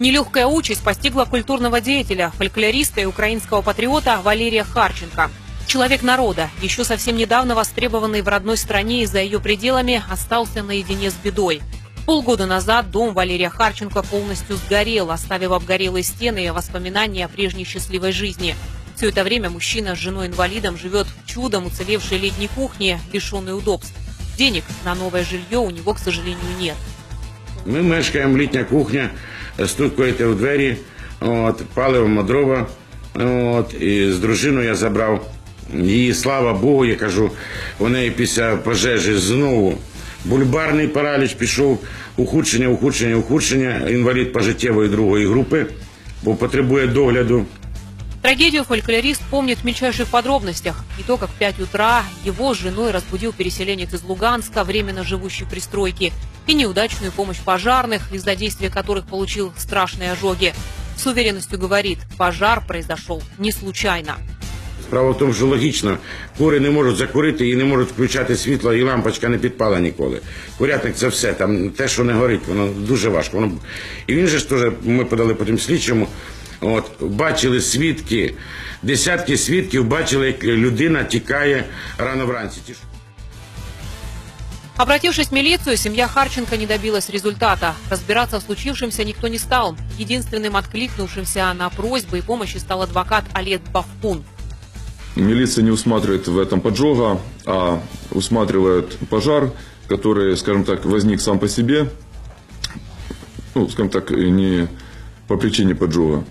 Нелегкая участь постигла культурного деятеля, фольклориста и украинского патриота Валерия Харченко. Человек народа, еще совсем недавно востребованный в родной стране и за ее пределами, остался наедине с бедой. Полгода назад дом Валерия Харченко полностью сгорел, оставив обгорелые стены и воспоминания о прежней счастливой жизни. Все это время мужчина с женой-инвалидом живет в чудом уцелевшей летней кухне, лишенной удобств. Денег на новое жилье у него, к сожалению, нет. Ми мешкаємо літня кухня, стукаєте у двері, от, палимо дрова. От, і з дружиною я забрав її, слава Богу, я кажу, у неї після пожежі знову бульбарний параліч пішов, ухудшення, ухудшення, ухудшення, інвалід пожиттєвої другої групи, бо потребує догляду. Трагедию фольклорист помнит в мельчайших подробностях. И то, как в 5 утра его с женой разбудил переселенец из Луганска, временно живущий в пристройке, и неудачную помощь пожарных, из-за действия которых получил страшные ожоги. С уверенностью говорит, пожар произошел не случайно. Справа в тому, що логічно, кури не можуть закурити і не можуть включати світло, і лампочка не підпала ніколи. Курятник це все, там те, що не горить, воно дуже важко. Воно... І він же ж теж, ми подали потім слідчому, от, бачили свідки, десятки свідків бачили, як людина тікає рано вранці. Обратившись в милицию, семья Харченко не добилась результата. Разбираться в случившемся никто не стал. Единственным откликнувшимся на просьбы и помощи стал адвокат Олег Бавкун. Милиция не усматривает в этом поджога, а усматривает пожар, который, скажем так, возник сам по себе, ну, скажем так, не по причине поджога.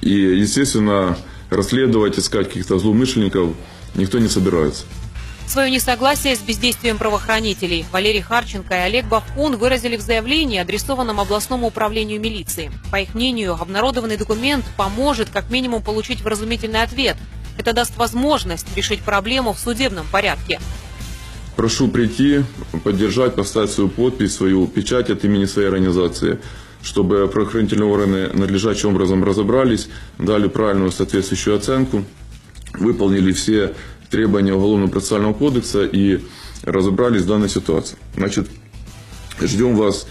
И, естественно, расследовать, искать каких-то злоумышленников никто не собирается. Свое несогласие с бездействием правоохранителей Валерий Харченко и Олег Бавкун выразили в заявлении, адресованном областному управлению милиции. По их мнению, обнародованный документ поможет как минимум получить вразумительный ответ. Это даст возможность решить проблему в судебном порядке. Прошу прийти, поддержать, поставить свою подпись, свою печать от имени своей организации, чтобы правоохранительные органы надлежащим образом разобрались, дали правильную соответствующую оценку, выполнили все требования Уголовно-процессуального кодекса и разобрались в данной ситуации. Значит, ждем вас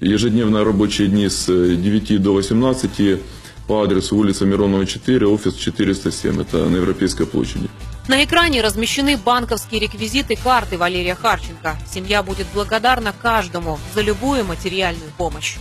ежедневно рабочие дни с 9 до 18 по адресу улица Миронова 4, офис 407, это на Европейской площади. На экране размещены банковские реквизиты карты Валерия Харченко. Семья будет благодарна каждому за любую материальную помощь.